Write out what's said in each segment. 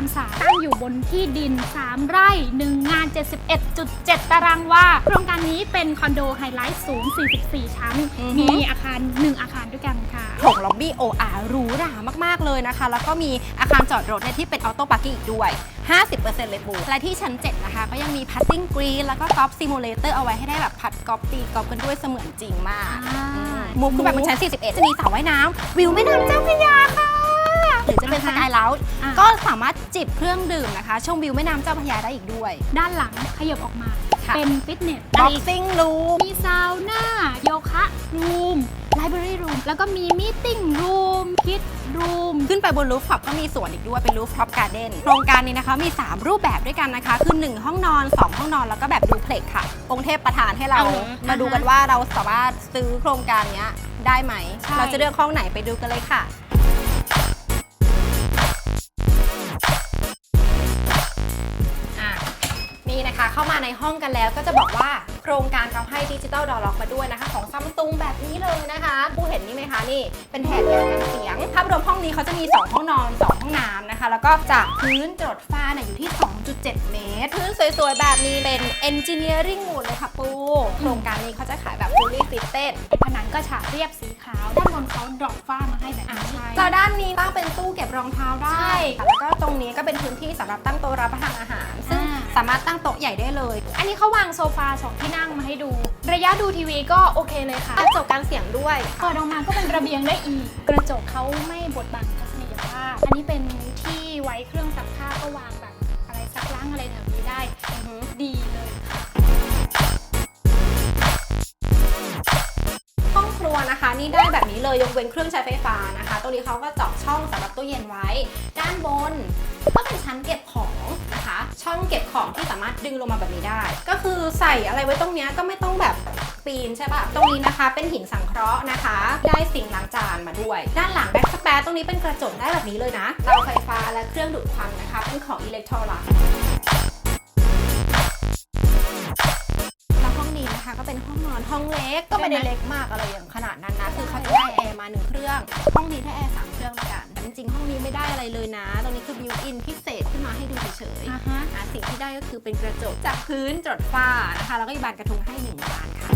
ามสามตั้งอยู่บนที่ดิน 3 ไร่ 1 งาน 71.7 ตารางวาโครงการนี้เป็นคอนโดไฮไลท์สูง 44 ชั้นอือฮึมีอาคาร 1 อาคารด้วยกันค่ะโถงล็อบบี้ OR หรูหรามาก ๆ เลยนะคะ แล้วก็มีอาคารจอดรถเนี่ยที่เป็นออโต้พาร์กิ้งอีกด้วย 50%เลยปูและที่ชั้น 7 นะคะ ก็ยังมีพัตติ้งกรีนแล้วก็กอล์ฟซิมูเลเตอร์เอาไว้ให้ได้แบบพัดกอล์ฟตีกอล์ฟกันด้วยเสมือนจริงมากอ่าอืมมุมขึ้นไปบนชั้น 41 จะมีสระว่ายน้ำวิวแม่น้ำเจ้าพระยาค่ะ หรือจะเป็นสกายเลาท์อ่า ก็สามารถจิบเครื่องดื่มนะคะชมวิวแม่น้ำเจ้าพระยาได้อีกด้วย ด้านหลังขยับออกมา ค่ะ เป็นฟิตเนส บ็อกซิ่งรูม มีซาวน่า โยคะ รูม ไลบรารีรูม แล้วก็มีมีติ้งรูม คิดรูม ขึ้นไปบนรูฟท็อปก็มีสวนอีกด้วยเป็นรูฟท็อปการ์เด้นโครงการนี้นะคะมี 3 รูปแบบด้วยกันนะคะคือ 1 ห้องนอน 2 ห้องนอนแล้วก็แบบดูเพล็กค่ะ องค์เทพประทานให้เราอ่าฮะมาดูกันว่าเราสามารถซื้อโครงการเนี้ยได้ไหม ใช่ เราจะเลือกห้องไหนไปดูกันเลยค่ะ นี่นะคะ เข้ามาในห้องกันแล้วก็จะบอกว่าโครงการเขาให้ดิจิตอลดอร์ล็อกมาด้วยนะคะ ของซัมซุงแบบนี้เลยนะคะผู้เห็นนี่ไหมคะนี่ เป็นแถบยางกันเสียงภาพรวมห้องนี้เขาจะมี 2 ห้องนอน 2 ห้องน้ำนะคะ แล้วก็จากพื้นจรดฟ้าเนี่ยอยู่ที่ 2.7 เมตร พื้นสวยๆ แบบนี้เป็น Engineering Wood เลยค่ะปูโครงการนี้เขาจะขายแบบ fully fitted ผนังก็ฉาบเรียบสีขาว ด้านบนเขาดรอปฝ้ามาให้แบบนี้แล้วด้านนี้ตั้งเป็นตู้เก็บรองเท้าได้ใช่แล้วก็ตรงนี้ก็เป็นพื้นที่สำหรับตั้งโต๊ะรับประทานอาหารซึ่งอ่าสามารถตั้งโต๊ะใหญ่ได้เลย อันนี้เขาวางโซฟาสองที่นั่งมาให้ดู ระยะดูทีวีก็โอเคเลยค่ะกระจกการเสียงด้วยเปิดออกมาก็เป็นระเบียงได้อีก กระจกเขาไม่บดบังทัศนียภาพอันนี้เป็นที่ไว้เครื่องซักผ้าก็วางแบบอะไรซักล้างอะไรแถวนี้ได้ดีเลยค่ะ นะคะ นี่ได้แบบนี้เลยยกเว้นเครื่องใช้ไฟฟ้านะคะ ตรงนี้เขาก็เจาะช่องสำหรับตู้เย็นไว้ ด้านบนก็เป็นชั้นเก็บของนะคะ ช่องเก็บของที่สามารถดึงลงมาแบบนี้ได้ ก็คือใส่อะไรไว้ตรงนี้ก็ไม่ต้องแบบปีนใช่ปะตรงนี้นะคะเป็นหินสังเคราะห์นะคะ ได้สิ่งล้างจานมาด้วย ด้านหลังแบ็กสแปรตรงนี้เป็นกระจกได้แบบนี้เลยนะเตาไฟฟ้าและเครื่องดูดควันนะคะ เป็นของอิเล็กโทรลัก ก็เป็นห้องนอนห้องเล็กก็ไม่ได้เล็กมากอะไรอย่างขนาดนั้นนะคือเขาจะได้แอร์มาหนึ่งเครื่อง ห้องนี้ได้แอร์สามเครื่องด้วยกันแต่จริงๆห้องนี้ไม่ได้อะไรเลยนะ ตรงนี้คือบิวอินพิเศษขึ้นมาให้ดูเฉยอ่าฮะๆอะสิ่งที่ได้ก็คือเป็นกระจกจากพื้นจรดฝ้านะคะแล้วก็มีบานกระทุงให้หนึ่งบานค่ะ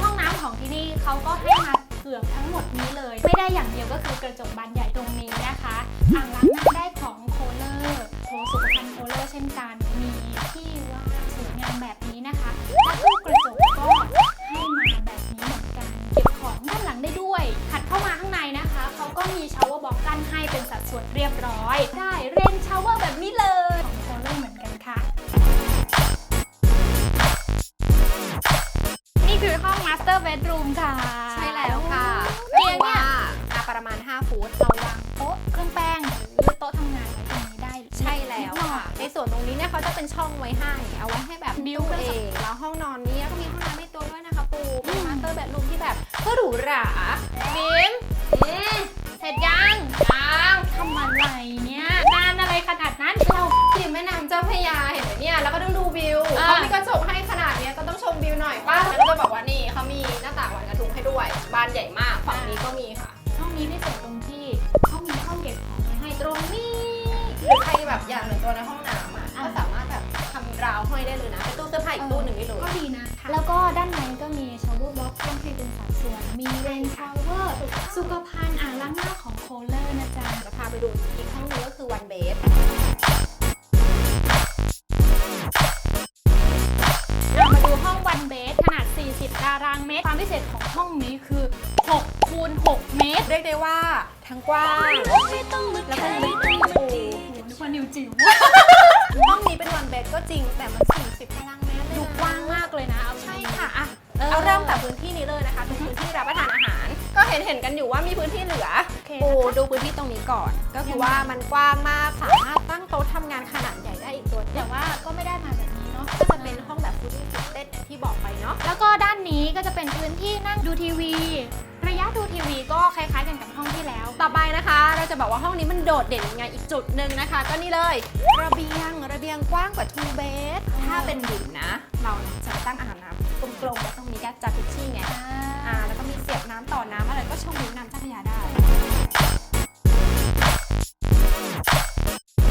ห้องน้ำของที่นี่เขาก็ให้มาเกือบทั้งหมดนี้เลย ไม่ได้อย่างเดียวก็คือกระจกบานใหญ่ตรงนี้นะคะอ่างล้างหน้าได้ ห้อง Master Bedroom ค่ะใช่แล้วค่ะเตียงเนี่ยอะประมาณ 5 ฟุตเราวางโต๊ะเครื่องแป้งหรือโต๊ะทำงานไว้ตรงนี้ได้ใช่แล้วนิดหน่อค่ะยในส่วนตรงนี้เนี่ยเขาจะเป็นช่องไว้ให้ เอาไว้ให้แบบบิ้วตู้เป็นเองแล้วห้องนอนเนี้ก็มีห้องน้ำในตัวด้วยนะคะปูเป็นมาสเตอร์เบดรูมที่แบบก็หรูหราบิมอืมเสร็จยัง สัดส่วนมีเรนชาวเวอร์สุขภัณฑ์อ่างล้างหน้าของโคเลอร์นะจ๊ะจะพาไปดูอีกห้องหนึงก็คือวันเบสเรามาดูห้องวันเบสขนาด 40 ตารางเมตร ความพิเศษของห้องนี้คือ 6 คูณ 6 เมตร เรียกได้ว่าทั้งกว้าง แล้วก็ลึกปูนึกว่านิวจิ๋ว ห้องนี้เป็นวันเบดก็จริงแต่มัน 40ตารางเม พื้นที่นี้เลยนะคะเป็นพื้นที่รับประทานอาหาร ก็เห็นเห็นๆกันอยู่ว่ามีพื้นที่เหลือโอเคปูดูพื้นที่ตรงนี้ก่อน ก็คือว่ามันกว้างมากสามารถตั้งโต๊ะทำงานขนาดใหญ่ได้อีกตัวแต่ว่าก็ไม่ได้มาแบบนี้เนาะก็จะเป็นห้องแบบฟูดี้ฟิตเต็ดที่บอกไปเนาะแล้วก็ด้านนี้ก็จะเป็นพื้นที่นั่งดูทีวี ระยะดูทีวีก็คล้ายๆกันกับห้อง ที่แล้ว ต่อไปนะคะ เราจะบอกว่าห้องนี้มันโดดเด่นยังไงอีกจุดหนึ่งนะคะ ก็นี่เลย ระเบียงระเบียงกว้างกว่าทูเบสถ้าเป็นหญิงนะ เราจะตั้งอาหารน้ำตรงๆแล้วตรงนี้ก็จะดพิชชี่ไงอ่าแล้วก็มีเสียบน้ำต่อน้ำอะไรก็ชมวิวน้ำเจ้าพระยาได้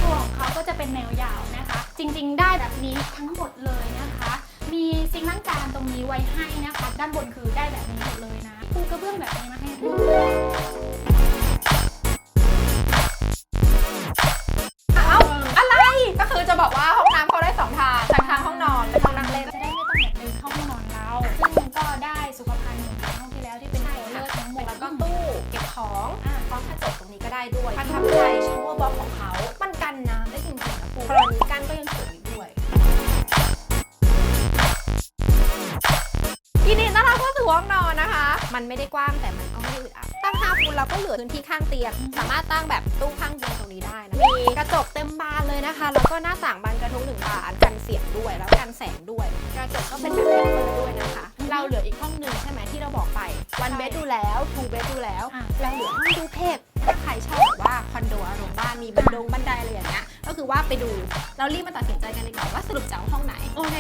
ตัวขเขาจะเป็นแนวยาวนะคะ จริงๆ ได้แบบนี้ทั้งหมดเลยนะคะ มีซิงค์ล้างจานตรงนี้ไว้ให้นะคะ ด้านบนคือได้แบบนี้หมดเลยนะปูกระเบื้องแบบนี้มาให้ ทับใจชาวเวอร์บ็อกของเขามันกันน้ำได้จริงๆนะปูกรณีกันก็ยังสวยอีกด้วยยินดีต้อนรับเข้าสู่ห้องนอนนะคะ มันไม่ได้กว้างแต่มันก็ไม่ได้อึดอัดตั้ง5ฟูนเราก็เหลือพื้นที่ข้างเตียงสามารถตั้งแบบตู้ข้างเตียงตรงนี้ได้นะ มีกระจกเต็มบานเลยนะคะ แล้วก็หน้าต่างบานกระทุ้งหนึ่งบานกันเสียงด้วยแล้วกันแสงด้วย กระจกก็เป็นแบบเปิดด้วยนะคะ เราเหลืออีกห้องหนึ่งใช่ไหมที่เราบอกไป วันเบดดูแล้วทูเบดดูแล้ว เราเหลือห้องดูเทพ ใครชอบแบบว่าคอนโดอารมณ์บ้านมีบันดงบันไดอะไรอย่างเงี้ยก็คือว่าไปดูเรารีบมาตัดสินใจกันดีกว่าว่าสรุปจะเอาห้องไหนโอเค